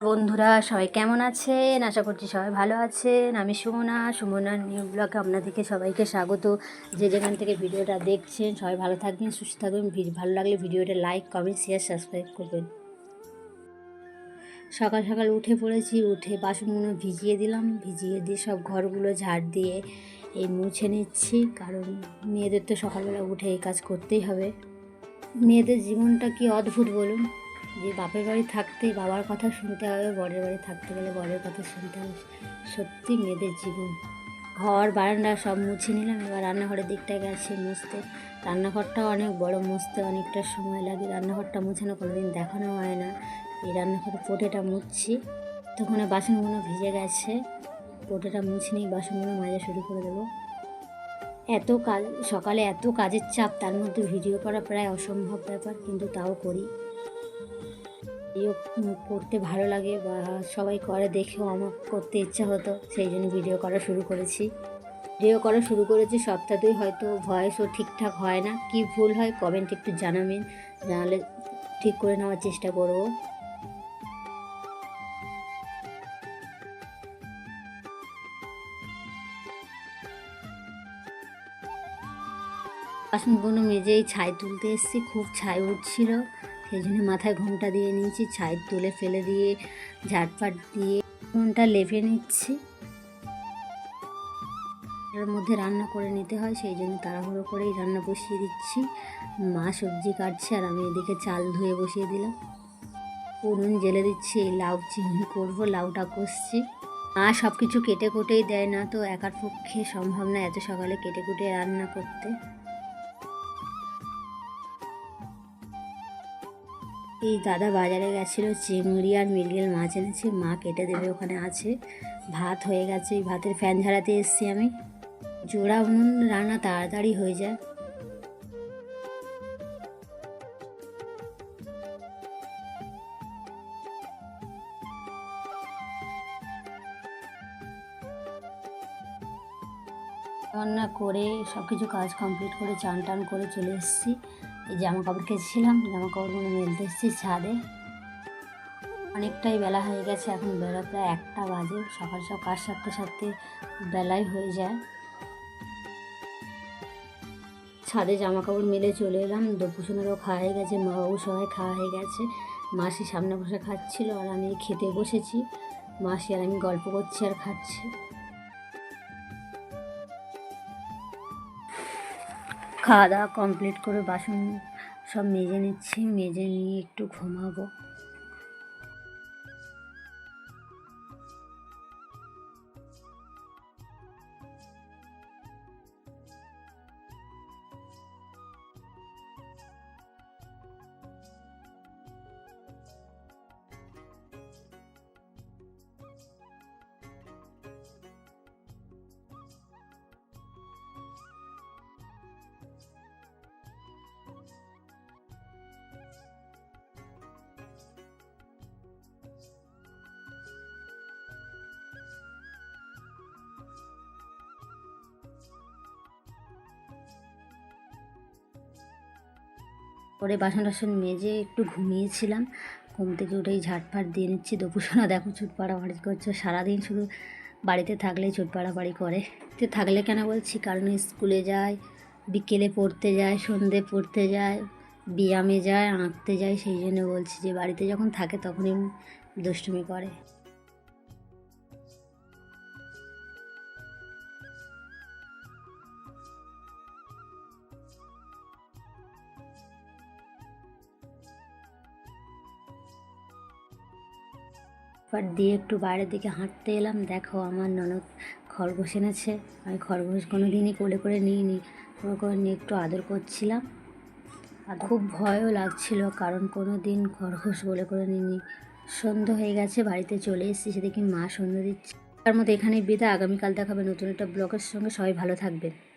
বন্ধুরা, সবাই কেমন আছেন? আশা করছি সবাই ভালো আছেন। আমি সুমনা সুমনার নিউ ব্লগে আপনাদেরকে সবাইকে স্বাগত। যে যেখান থেকে ভিডিওটা দেখছেন, সবাই ভালো থাকবেন, সুস্থ থাকবেন। ভালো লাগলে ভিডিওটা লাইক, কমেন্ট শেয়ার সাবস্ক্রাইব করবেন। সকাল সকাল উঠে পড়েছি, উঠে বাসনগুলো ভিজিয়ে দিলাম। ভিজিয়ে দিয়ে সব ঘরগুলো ঝাড় দিয়ে এই মুছে নিচ্ছি। কারণ মেয়েদের তো সকালবেলা উঠে এই কাজ করতেই হবে। মেয়েদের জীবনটা কি অদ্ভুত বলুন? যে বাপের বাড়ি থাকতে বাবার কথা শুনতে হবে, বরের বাড়ি থাকতে গেলে বরের কথা শুনতে হবে। সত্যি মেয়েদের জীবন। ঘর, বারান্দা সব মুছে নিলাম, এবার রান্নাঘরের দিকটায় গেছে মুছতে। রান্নাঘরটাও অনেক বড়, মুছতে অনেকটা সময় লাগে। রান্নাঘরটা মুছানো কোনোদিন দেখানো হয় না। এই রান্নাঘরে পোটেটা মুছছি। তখন বাসনগুলো ভিজে গেছে। পোটেটা মুছে নিয়ে বাসনগুলো মাজা শুরু করে দেবো। এত কাজ, সকালে এত কাজের চাপ, তার মধ্যে ভিডিও করা প্রায় অসম্ভব ব্যাপার, কিন্তু তাও করি। ভিডিও করতে ভালো লাগে বা সবাই করে দেখেও আমার করতে ইচ্ছা হতো, সেই জন্য ভিডিও করা শুরু করেছি। ভিডিও করা শুরু করেছি সপ্তাহতেই, হয়তো ভয়েসও ঠিকঠাক হয় না। কি ভুল হয় কমেন্ট একটু জানাবেন জানালে ঠিক করে নেওয়ার চেষ্টা করব। বাসনগুলো মেজেই ছাই তুলতে এসেছি, খুব ছাই উঠছিল। সেই জন্য মাথায় ঘোমটা দিয়ে নিয়েছি, ছাই তুলে ফেলে দিয়ে ঝাটপাট দিয়ে ঘোমটা লেপে নিচ্ছি। এর মধ্যে রান্না করে নিতে হয়, সেই জন্য তাড়াহুড়ো করেই রান্না বসিয়ে দিচ্ছি। মা সবজি কাটছে আর আমি এদিকে চাল ধুয়ে বসিয়ে দিলাম। উনুন জেলে দিচ্ছি, এই লাউ চিংড়ি করব, লাউটা কষছি। মা সব কিছু কেটে কুটেই দেয় না তো, একার পক্ষে সম্ভব না এত সকালে কেটে কুটে রান্না করতে। এই দাদা বাজারে গেছিল চিংড়ি আর মৃগেল মাছ এনেছে, মা কেটে দেবে ওখানে আছে। ভাত হয়ে গেছে, এই ভাতের ফ্যান ঝাড়াতে এসেছি আমি। জোড়া উনুন রান্না তাড়াতাড়ি হয়ে যায়। রান্না করে সব কিছু কাজ কমপ্লিট করে চান টান করে চলে এসেছি। এই জামা কাপড় কেচেছিলাম, জামা কাপড়গুলো মেলতে এসেছি ছাদে। অনেকটাই বেলা হয়ে গেছে, এখন বেলা প্রায় একটা বাজে, সকাল সকাল সারতে সারতে বেলাই হয়ে যায়। ছাদে জামা কাপড় মেলে চলে এলাম দুপুসনেরও খাওয়া হয়ে গেছে মা বাবু সবাই খাওয়া হয়ে গেছে। মাসি সামনে বসে খাচ্ছিল আর আমি খেতে বসেছি, মাসি আর আমি গল্প করছি আর খাচ্ছি। খাওয়া দাওয়া কমপ্লিট করে বাসন সব মেজে নিচ্ছি মেজে নিয়ে একটু ঘুমাবো। পরে বাসন টাসন মেজে একটু ঘুমিয়েছিলাম। ঘুম থেকে উঠেই ঝাটফাট দিয়ে নিচ্ছি। দুপুরসোনা দেখো চুট পাড়াপাড়ি করছে। সারাদিন শুধু বাড়িতে থাকলেই চুট পাড়াপাড়ি করে। তো থাকলে কেন বলছি? কারণ স্কুলে যায়, বিকেলে পড়তে যায়, সন্ধে পড়তে যায়, ব্যায়ামে যায়, আঁকতে যায়। সেই জন্য বলছি যে বাড়িতে যখন থাকে তখনই দুষ্টুমি করে। পাট দিয়ে একটু বাইরের দিকে হাঁটতে এলাম। দেখো আমার ননদ খরগোশ এনেছে। আমি খরগোশ কোনো দিনই কোলে করে নিইনি। কোনো করে নিয়ে একটু আদর করছিলাম। আর খুব ভয়ও লাগছিল কারণ কোনো দিন খরগোশ বলে করে নিইনি। সন্ধ্যা হয়ে গেছে বাড়িতে চলে এসেছি। সেদিকে মা সন্ধ্যা দিচ্ছে। তার মধ্যে এখানেই বিদা আগামীকাল দেখাবে নতুন একটা ব্লগের সঙ্গে। সবাই ভালো থাকবেন।